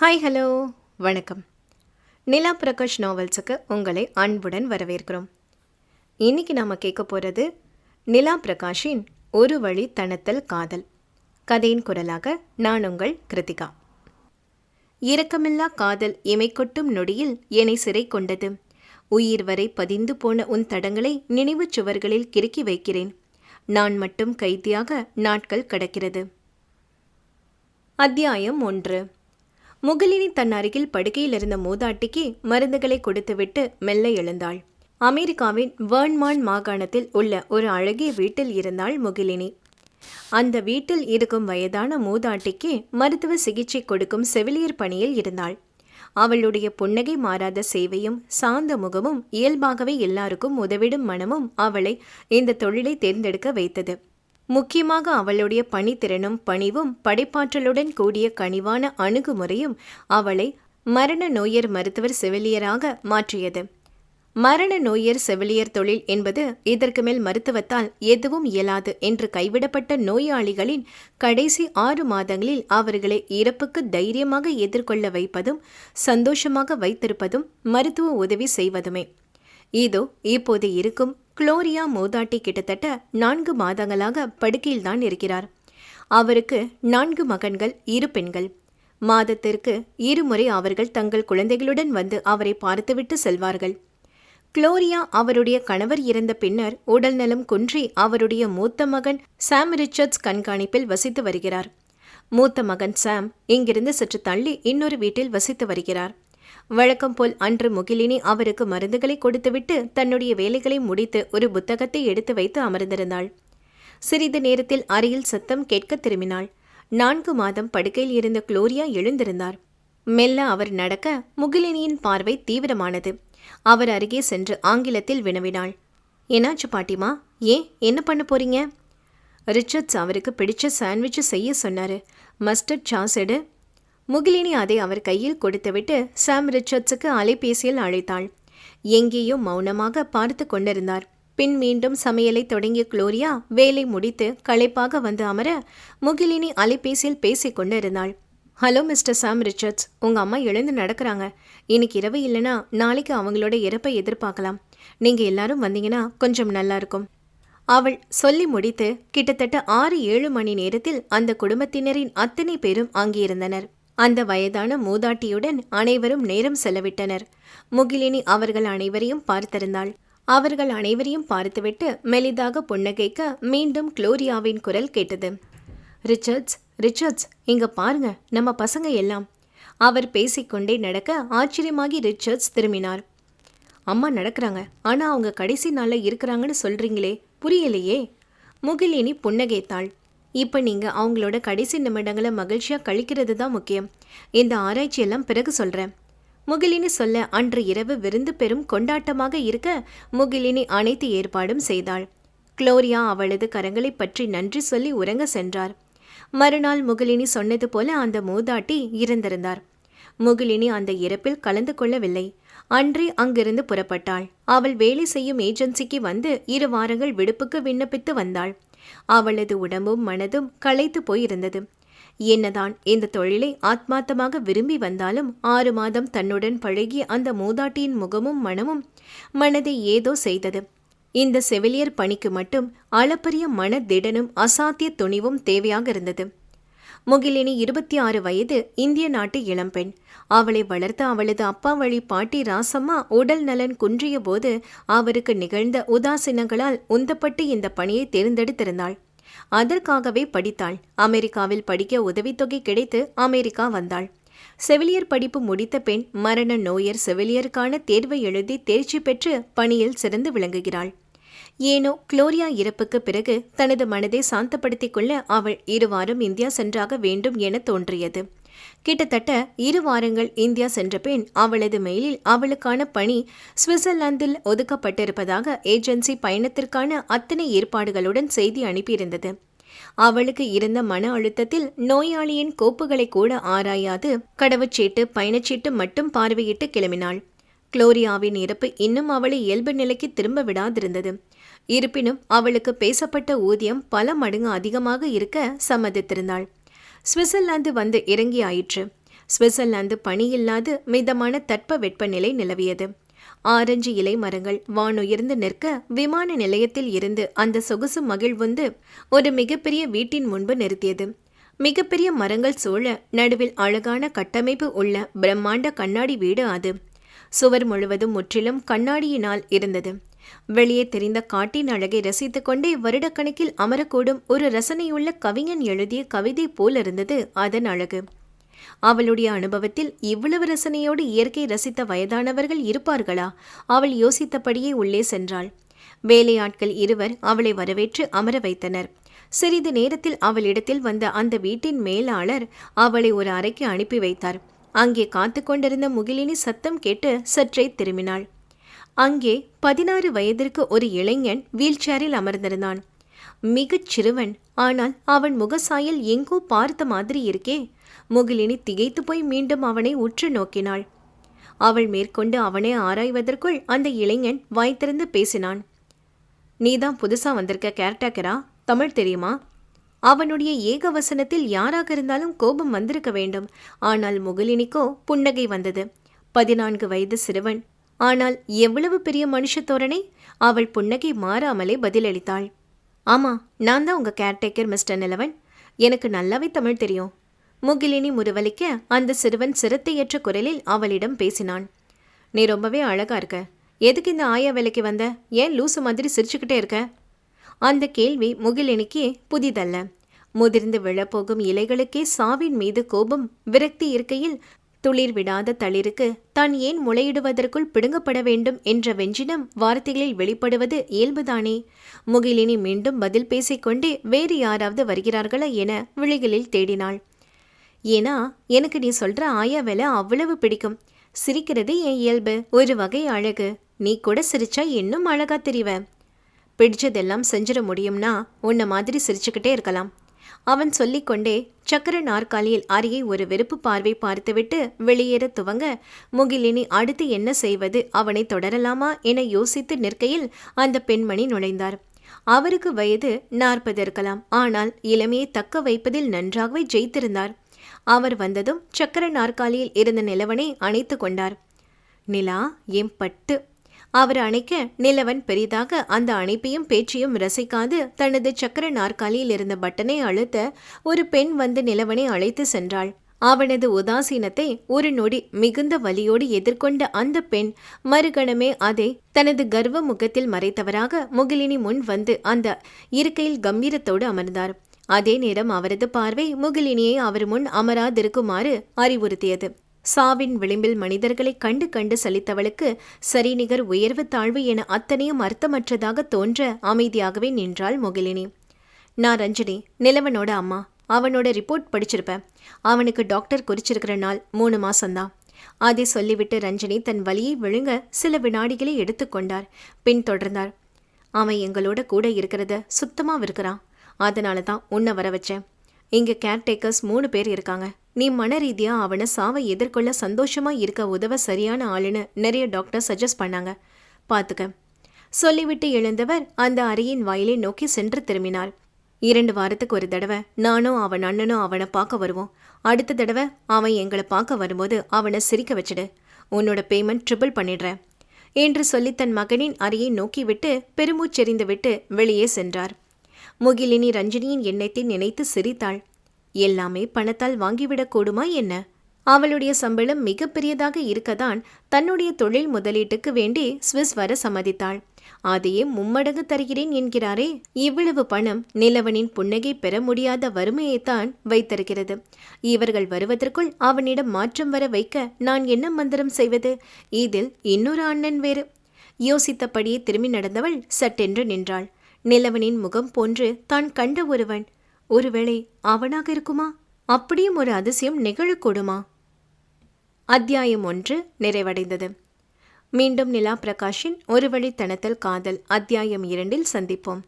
Hi hello வணக்கம். நிலா பிரகாஷ் நாவல்ஸுக்கு உங்களை அன்புடன் வரவேற்கிறோம். இன்னைக்கு நாம் கேட்க போகிறது நிலா பிரகாஷின் ஒரு வழி தனத்தல் காதல். கதையின் குரலாக நான் உங்கள் கிருத்திகா. இரக்கமில்லா காதல் இமை கொட்டும் நொடியில் என்னை சிறை கொண்டது. உயிர் வரை பதிந்து போன உன் தடங்களை நினைவுச் சுவர்களில் கிறுக்கி வைக்கிறேன். நான் மட்டும் கைதியாக நாட்கள் கடக்கிறது. அத்தியாயம் ஒன்று. முகிலினி தன் அருகில் படுக்கையில் இருந்த மூதாட்டிக்கு மருந்துகளை கொடுத்துவிட்டு மெல்ல எழுந்தாள். அமெரிக்காவின் வேர்ன்மான் மாகாணத்தில் உள்ள ஒரு அழகிய வீட்டில் இருந்தாள் முகிலினி. அந்த வீட்டில் இருக்கும் வயதான மூதாட்டிக்கு மருத்துவ சிகிச்சை கொடுக்கும் செவிலியர் பணியில் இருந்தாள். அவளுடைய புன்னகை மாறாத சேவையும் சாந்த முகமும் இயல்பாகவே எல்லாருக்கும் உதவிடும் மனமும் அவளை இந்த தொழிலை தேர்ந்தெடுக்க வைத்தது. முக்கியமாக அவளுடைய பணித்திறனும் பணிவும் படைப்பாற்றலுடன் கூடிய கனிவான அணுகுமுறையும் அவளை மரண நோயர் மருத்துவர் செவிலியராக மாற்றியது. மரண நோயர் செவிலியர் தொழில் என்பது இதற்கு மேல் மருத்துவத்தால் எதுவும் இயலாது என்று கைவிடப்பட்ட நோயாளிகளின் கடைசி ஆறு மாதங்களில் அவர்களை இறப்புக்கு தைரியமாக எதிர்கொள்ள வைப்பதும் சந்தோஷமாக வைத்திருப்பதும் மருத்துவ உதவி செய்வதுமே. இதோ இப்போது இருக்கும் குளோரியா மோதாட்டி கிட்டத்தட்ட நான்கு மாதங்களாக படுக்கையில்தான் இருக்கிறார். அவருக்கு நான்கு மகன்கள் இரு பெண்கள். மாதத்திற்கு இருமுறை அவர்கள் தங்கள் குழந்தைகளுடன் வந்து அவரை பார்த்துவிட்டு செல்வார்கள். குளோரியா அவருடைய கணவர் இறந்த பின்னர் உடல்நலம் குன்றி அவருடைய மூத்த மகன் சாம் ரிச்சர்ட்ஸ் கண்காணிப்பில் வசித்து வருகிறார். மூத்த மகன் சாம் இங்கிருந்து சற்று தள்ளி இன்னொரு வீட்டில் வசித்து வருகிறார். வழக்கம் போல் அன்று முகிலினி அவருக்கு மருந்துகளை கொடுத்துவிட்டு தன்னுடைய வேலைகளை முடித்து ஒரு புத்தகத்தை எடுத்து வைத்து அமர்ந்திருந்தாள். சிறிது நேரத்தில் அறையில் சத்தம் கேட்க திரும்பினாள். நான்கு மாதம் படுக்கையில் இருந்த குளோரியா எழுந்திருந்தார். மெல்ல அவர் நடக்க முகிலினியின் பார்வை தீவிரமானது. அவர் அருகே சென்று ஆங்கிலத்தில் வினவினாள். என்னாச்சு பாட்டிமா? ஏன்? என்ன பண்ண போறீங்க? ரிச்சர்ட்ஸ் அவருக்கு பிடிச்ச சாண்ட்விச் செய்ய சொன்னாரு. மஸ்டர்ட் சாஸ் எடு. முகிலினி அதை அவர் கையில் கொடுத்துவிட்டு சாம் ரிச்சர்ட்ஸுக்கு அலைபேசியில் அழைத்தாள். எங்கேயோ மௌனமாக பார்த்து கொண்டிருந்தார். பின் மீண்டும் சமையலை தொடங்கிய குளோரியா வேலை முடித்து களைப்பாக வந்து அமர முகிலினி அலைபேசியில் பேசிக் கொண்டிருந்தாள். Hello mister Sam Richards. உங்க அம்மா எழுந்து நடக்கிறாங்க. இன்னைக்கு இரவு இல்லைனா நாளைக்கு அவங்களோட இறப்பை எதிர்பார்க்கலாம். நீங்க எல்லாரும் வந்தீங்கன்னா கொஞ்சம் நல்லா இருக்கும். அவள் சொல்லி முடித்து கிட்டத்தட்ட ஆறு ஏழு மணி நேரத்தில் அந்த குடும்பத்தினரின் அத்தனை பேரும் அங்கிருந்தனர். அந்த வயதான மூதாட்டியுடன் அனைவரும் நேரம் செலவிட்டனர். முகிலினி அவர்கள் அனைவரையும் பார்த்திருந்தாள். அவர்கள் அனைவரையும் பார்த்துவிட்டு மெலிதாக புன்னகைக்க மீண்டும் குளோரியாவின் குரல் கேட்டது. ரிச்சர்ட்ஸ் ரிச்சர்ட்ஸ் இங்க பாருங்க நம்ம பசங்க எல்லாம். அவர் பேசிக்கொண்டே நடக்க ஆச்சரியமாகி ரிச்சர்ட்ஸ் திரும்பினார். அம்மா நடக்கிறாங்க ஆனா அவங்க கடைசி நாளில் இருக்கிறாங்கன்னு சொல்றீங்களே புரியலையே. முகிலினி புன்னகைத்தாள். இப்போ நீங்கள் அவங்களோட கடைசி நிமிடங்களை மகிழ்ச்சியாக கழிக்கிறது தான் முக்கியம். இந்த ஆராய்ச்சியெல்லாம் பிறகு சொல்கிறேன் முகிலினி சொல்ல அன்று இரவு விருந்து பெரும் கொண்டாட்டமாக இருக்க முகிலினி அனைத்து ஏற்பாடும் செய்தாள். குளோரியா அவளது கரங்களை பற்றி நன்றி சொல்லி உறங்க சென்றார். மறுநாள் முகிலினி சொன்னது போல அந்த மூதாட்டி இறந்திருந்தார் முகிலினி அந்த இறப்பில் கலந்து கொள்ளவில்லை. அன்றே அங்கிருந்து புறப்பட்டாள். அவள் வேலை செய்யும் ஏஜென்சிக்கு வந்து இரு வாரங்கள் விடுப்புக்கு விண்ணப்பித்து வந்தாள். அவளது உடம்பும் மனதும் களைத்து போயிருந்தது. என்னதான் இந்த தொழிலை ஆத்மார்த்தமாக விரும்பி வந்தாலும் ஆறு மாதம் தன்னுடன் பழகிய அந்த மூதாட்டியின் முகமும் மனமும் மனதை ஏதோ செய்தது. இந்த செவிலியர் பணிக்கு மட்டும் அளப்பரிய மன திடனும் அசாத்திய துணிவும் தேவையாக இருந்தது. முகிலினி இருபத்தி ஆறு வயது இந்திய நாட்டு இளம்பெண் அவளை வளர்த்த அவளது அப்பா வழி பாட்டி ராசம்மா உடல் நலன் குன்றிய போது அவருக்கு நிகழ்ந்த உதாசீனங்களால் உந்தப்பட்டு இந்த பணியை தேர்ந்தெடுத்திருந்தாள். அதற்காகவே படித்தாள். அமெரிக்காவில் படிக்க உதவித்தொகை கிடைத்து அமெரிக்கா வந்தாள். செவிலியர் படிப்பு முடித்த பெண் மரண நோயர் செவிலியருக்கான தேர்வை எழுதி தேர்ச்சி பெற்று பணியில் சிறந்து விளங்குகிறாள். ஏனோ குளோரியா இறப்புக்கு பிறகு தனது மனதை சாந்தப்படுத்திக் கொள்ள அவள் இரு வாரம் இந்தியா சென்றாக வேண்டும் என தோன்றியது. கிட்டத்தட்ட இரு வாரங்கள் இந்தியா சென்ற பின் அவளது மெயிலில் அவளுக்கான பணி சுவிட்சர்லாந்தில் ஒதுக்கப்பட்டிருப்பதாக ஏஜென்சி பயணத்திற்கான அத்தனை ஏற்பாடுகளுடன் செய்தி அனுப்பியிருந்தது. அவளுக்கு இருந்த மன அழுத்தத்தில் நோயாளியின் கோப்புகளை கூட ஆராயாது கடவுச்சீட்டு பயணச்சீட்டு மட்டும் பார்வையிட்டு கிளம்பினாள். குளோரியாவின் இறப்பு இன்னும் அவளை இயல்பு நிலைக்கு திரும்ப விடாதிருந்தது. இருப்பினும் அவளுக்கு பேசப்பட்ட ஊதியம் பல மடங்கு அதிகமாக இருக்க சம்மதித்திருந்தாள். சுவிட்சர்லாந்து வந்து இறங்கி ஆயிற்று சுவிட்சர்லாந்து பனியில்லாது மிதமான தட்ப வெப்பநிலை நிலவியது. ஆரஞ்சு இலை மரங்கள் வானுயர்ந்து நிற்க விமான நிலையத்தில் இருந்து அந்த சொகுசு மகிழ்வுந்து ஒரு மிகப்பெரிய வீட்டின் முன்பு நிறுத்தியது. மிகப்பெரிய மரங்கள் சூழ நடுவில் அழகான கட்டமைப்பு உள்ள பிரம்மாண்ட கண்ணாடி வீடு அது. சுவர் முழுவதும் முற்றிலும் கண்ணாடியினால் இருந்தது. வெளியே தெரிந்த காட்டின் அழகை ரசித்துக் கொண்டே வருடக்கணக்கில் அமரக்கூடும் ஒரு ரசனையுள்ள கவிஞன் எழுதிய கவிதை போல் இருந்தது அதன் அழகு. அவளுடைய அனுபவத்தில் இவ்வளவு ரசனையோடு இயற்கை ரசித்த வயதானவர்கள் இருப்பார்களா? அவள் யோசித்தபடியே உள்ளே சென்றாள். வேலையாட்கள் இருவர் அவளை வரவேற்று அமர வைத்தனர். சிறிது நேரத்தில் அவளிடத்தில் வந்த அந்த வீட்டின் மேலாளர் அவளை ஒரு அறைக்கு அனுப்பி வைத்தார். அங்கே காத்து கொண்டிருந்த முகிலினி சத்தம் கேட்டு சற்றே திரும்பினாள். அங்கே பதினாறு வயதிற்கு ஒரு இளைஞன் வீல் சேரில் அமர்ந்திருந்தான். மிகச் சிறுவன் ஆனால் அவன் முகசாயல் எங்கோ பார்த்த மாதிரி இருக்கே. முகிலினி திகைத்து போய் மீண்டும் அவனை உற்று நோக்கினாள். அவள் மேற்கொண்டு அவனை ஆராய்வதற்குள் அந்த இளைஞன் வாய்த்திருந்து பேசினான். நீதான் புதுசா வந்திருக்க கேர்டாக்கரா? தமிழ் தெரியுமா? அவனுடைய ஏகவசனத்தில் யாராக இருந்தாலும் கோபம் வந்திருக்க வேண்டும். ஆனால் முகிலினிக்கோ புன்னகை வந்தது. பதினான்கு வயது சிறுவன் ஆனால் எவ்வளவு பெரிய மனுஷ தோரணை? அவள் புன்னகை மாறாமலே பதிலளித்தாள். ஆமா நான் தான் உங்க கேர்டேக்கர் மிஸ்டர் நிலவன். எனக்கு நல்லாவே தமிழ் தெரியும். முகிலினி முறுவலிக்க அந்த சிறுவன் சிரத்தையற்ற குரலில் அவளிடம் பேசினான். நீ ரொம்பவே அழகா இருக்க. எதுக்கு இந்த ஆயா வேலைக்கு வந்த? ஏன் லூசு மாதிரி சிரிச்சுக்கிட்டே இருக்க? அந்த கேள்வி முகிலினிக்கு புதிதல்ல. முதிர்ந்து விழப்போகும் இலைகளுக்கே சாவின் மீது கோபம் விரக்தி இருக்கையில் துளிர் விடாத தளிருக்கு தான் ஏன் முளையிடுவதற்குள் பிடுங்கப்பட வேண்டும் என்ற வெஞ்சினம் வார்த்தைகளில் வெளிப்படுவது இயல்புதானே? முகிலினி மீண்டும் பதில் பேசிக்கொண்டே வேறு யாராவது வருகிறார்களா என விழிகளில் தேடினாள். ஏன்னா எனக்கு நீ சொல்ற ஆயா வேலை அவ்வளவு பிடிக்கும். சிரிக்கிறது என் இயல்பு. ஒரு வகை அழகு. நீ கூட சிரிச்சா இன்னும் அழகா தெரிவ. பிடிச்சதெல்லாம் செஞ்சிட முடியும்னா உன்ன மாதிரி சிரிச்சுக்கிட்டே இருக்கலாம். அவன் சொல்லிக்கொண்டே சக்கர நாற்காலியில் அருகே ஒரு வெறுப்பு பார்வை பார்த்துவிட்டு வெளியேற துவங்க முகிலினி அடுத்து என்ன செய்வது? அவனை தொடரலாமா? என யோசித்து நிற்கையில் அந்த பெண்மணி நுழைந்தார். அவருக்கு வயது நாற்பது இருக்கலாம். ஆனால் இளமையை தக்க வைப்பதில் நன்றாகவே ஜெயித்திருந்தார். அவர் வந்ததும் சக்கர நாற்காலியில் இருந்த நிலவனை அணைத்து கொண்டார். நிலா என் பட்டு? அவர் அணைக்க நிலவன் பெரிதாக அந்த அணைப்பையும் பேச்சையும் ரசிக்காது தனது சக்கர நாற்காலியில் இருந்த பட்டனை அழுத்த ஒரு பெண் வந்து நிலவனை அழைத்து சென்றாள். அவனது உதாசீனத்தை ஒரு நொடி மிகுந்த வலியோடு எதிர்கொண்ட அந்த பெண் மறுகணமே அதை தனது கர்வ முகத்தில் மறைத்தவராக முகிலினி முன் வந்து அந்த இருக்கையில் கம்பீரத்தோடு அமர்ந்தார். அதே நேரம் அவரது பார்வை முகிலினியை அவர் முன் அமராதிருக்குமாறு அறிவுறுத்தியது. சாவின் விளிம்பில் மனிதர்களை கண்டு கண்டு சலித்தவளுக்கு சரிநிகர் உயர்வு தாழ்வு என அத்தனையும் அர்த்தமற்றதாக தோன்ற அமைதியாகவே நின்றாள் முகிலினி நான் ரஞ்சினி நிலவனோட அம்மா. அவனோட ரிப்போர்ட் படிச்சிருப்பேன் அவனுக்கு டாக்டர் குறிச்சிருக்கிற நாள் மூணு மாசம்தான். அதை சொல்லிவிட்டு ரஞ்சினி தன் வலியை விழுங்க சில வினாடிகளை எடுத்துக்கொண்டார் பின் தொடர்ந்தார். அவன் எங்களோட கூட இருக்கிறத சுத்தமாக இருக்கிறான் அதனால தான் உன்னை வர வச்சேன். இங்கே கேர்டேக்கர்ஸ் மூணு பேர் இருக்காங்க. நீ மன ரீதியா அவனை சாவை எதிர்கொள்ள சந்தோஷமா இருக்க உதவ சரியான ஆளுன்னு நிறைய டாக்டர் சஜஸ்ட் பண்ணாங்க. பார்த்துக்க சொல்லிவிட்டு எழுந்தவர் அந்த அறையின் வாயிலை நோக்கி சென்று திரும்பினார். இரண்டு வாரத்துக்கு ஒரு தடவை நானும் அவன் அண்ணனும் அவனை பார்க்க வருவோம். அடுத்த தடவை அவன் எங்களை பார்க்க வரும்போது அவனை சிரிக்க வச்சிடு. உன்னோட பேமெண்ட் ட்ரிபிள் பண்ணிடுறேன். என்று சொல்லி தன் மகனின் அறையை நோக்கிவிட்டு பெருமூச்செறிந்து விட்டு வெளியே சென்றார். முகிலினி ரஞ்சினியின் எண்ணத்தை நினைத்து சிரித்தாள். எல்லாமே பணத்தால் வாங்கிவிடக்கூடுமா என்ன? அவளுடைய சம்பளம் மிகப்பெரியதாக இருக்கதான் தன்னுடைய தொழில் முதலீட்டுக்கு வேண்டி சுவிஸ் வர சம்மதித்தாள். அதையே மும்மடங்கு தருகிறேன் என்கிறாரே. இவ்வளவு பணம் நிலவனின் புன்னகை பெற முடியாத வறுமையைத்தான் வைத்திருக்கிறது. இவர்கள் வருவதற்குள் அவனிடம் மாற்றம் வர வைக்க நான் என்ன மந்திரம் செய்வது? இதில் இன்னொரு அண்ணன் வேறு. யோசித்தபடியே திரும்பி நடந்தவள் சட்டென்று நின்றாள். நிலவனின் முகம் போன்று தான் கண்ட ஒருவன். ஒருவேளை அவனாக இருக்குமா? அப்படியும் ஒரு அதிசயம் நிகழக்கூடுமா? அத்தியாயம் ஒன்று நிறைவடைந்தது. மீண்டும் நிலா பிரகாஷின் ஒரு வழித்தனத்தில் காதல் அத்தியாயம் இரண்டில் சந்திப்போம்.